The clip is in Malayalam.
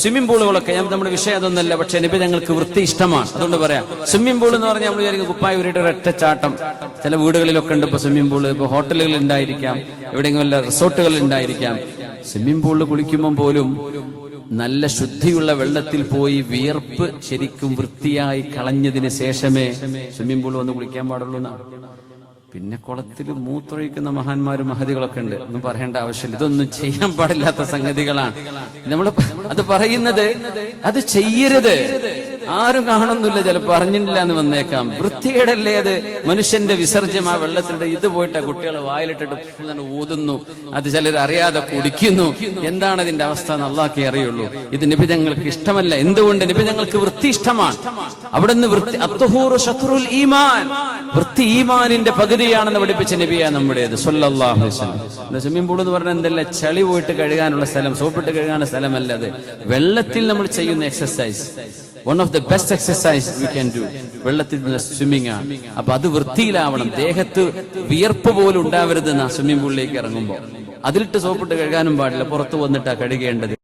സ്വിമ്മിംഗ് പൂളുകളൊക്കെ നമ്മുടെ വിഷയം അതൊന്നല്ല പക്ഷെ നബി ഞങ്ങൾക്ക് വൃത്തി ഇഷ്ടമാണ്. അതുകൊണ്ട് പറയാം. സ്വിമ്മിംഗ് പൂൾ എന്ന് പറഞ്ഞാൽ നമ്മൾ വിചാരിക്കും കുപ്പായ ഒരു ഒറ്റച്ചാട്ടം ചില വീടുകളിലൊക്കെ ഉണ്ട് ഇപ്പൊ സ്വിമ്മിംഗ് പൂൾ ഇപ്പൊ ഹോട്ടലുകളിൽ ഉണ്ടായിരിക്കാം. എവിടെയെങ്കിലും വല്ല റിസോർട്ടുകളിൽ ഉണ്ടായിരിക്കാം. സ്വിമ്മിംഗ് പൂളിൽ കുളിക്കുമ്പോൾ പോലും നല്ല ശുദ്ധിയുള്ള വെള്ളത്തിൽ പോയി വിയർപ്പ് ശരിക്കും വൃത്തിയായി കളഞ്ഞതിന് ശേഷമേ സ്വിമ്മിംഗ് പൂൾ വന്ന് കുളിക്കാൻ പാടുള്ളൂ എന്നാണ്. പിന്നെ കുളത്തിൽ മൂത്രൊഴിക്കുന്ന മഹാന്മാരും മഹതികളൊക്കെ ഉണ്ട്. ഒന്നും പറയേണ്ട ആവശ്യമില്ല. ഇതൊന്നും ചെയ്യാൻ പാടില്ലാത്ത സംഗതികളാണ്. നമ്മൾ അത് പറയുന്നത് അത് ചെയ്യരുത്. ആരും കാണുന്നില്ല ചിലപ്പോ അറിഞ്ഞിട്ടില്ല എന്ന് വന്നേക്കാം. വൃത്തികേടല്ലേ അത്? മനുഷ്യന്റെ വിസർജ്യം ആ വെള്ളത്തിലിട്ട് ഇത് പോയിട്ട് കുട്ടികൾ വായിലിട്ടിട്ട് ഊതുന്നു. അത് ചിലർ അറിയാതെ കുടിക്കുന്നു. എന്താണ് അതിന്റെ അവസ്ഥ എന്ന് അറിയുള്ളൂ. ഇത് നിബിധങ്ങൾക്ക് ഇഷ്ടമല്ല. എന്തുകൊണ്ട്? നിബിധങ്ങൾക്ക് വൃത്തി ഇഷ്ടമാണ്. അത്തുഹൂറു ശത്രുൽ ഈമാൻ. വൃത്തി ഈമാനിന്റെ പകുതിയാണെന്ന് പഠിപ്പിച്ച നബിയാ നമ്മുടേത്. സ്വിമ്മിംഗ് പൂൾ എന്ന് പറഞ്ഞാൽ എന്തല്ല? ചളി പോയിട്ട് കഴുകാനുള്ള സ്ഥലം സോപ്പിട്ട് കഴുകാനുള്ള സ്ഥലമല്ല അത്. വെള്ളത്തിൽ നമ്മൾ ചെയ്യുന്ന exercise one of the best exercise we can do വെള്ളത്തിൽ സ്വിമ്മിംഗ് ആണ്. അപ്പൊ അത് വൃത്തിയിലാവണം. ദേഹത്ത് വിയർപ്പ് പോലും ഉണ്ടാവരുത് സ്വിമ്മിംഗ് പൂളിലേക്ക് ഇറങ്ങുമ്പോൾ അതിലിട്ട് സോപ്പിട്ട് കഴുകാനും പാടില്ല. പുറത്ത് വന്നിട്ടാ കഴുകേണ്ടത്.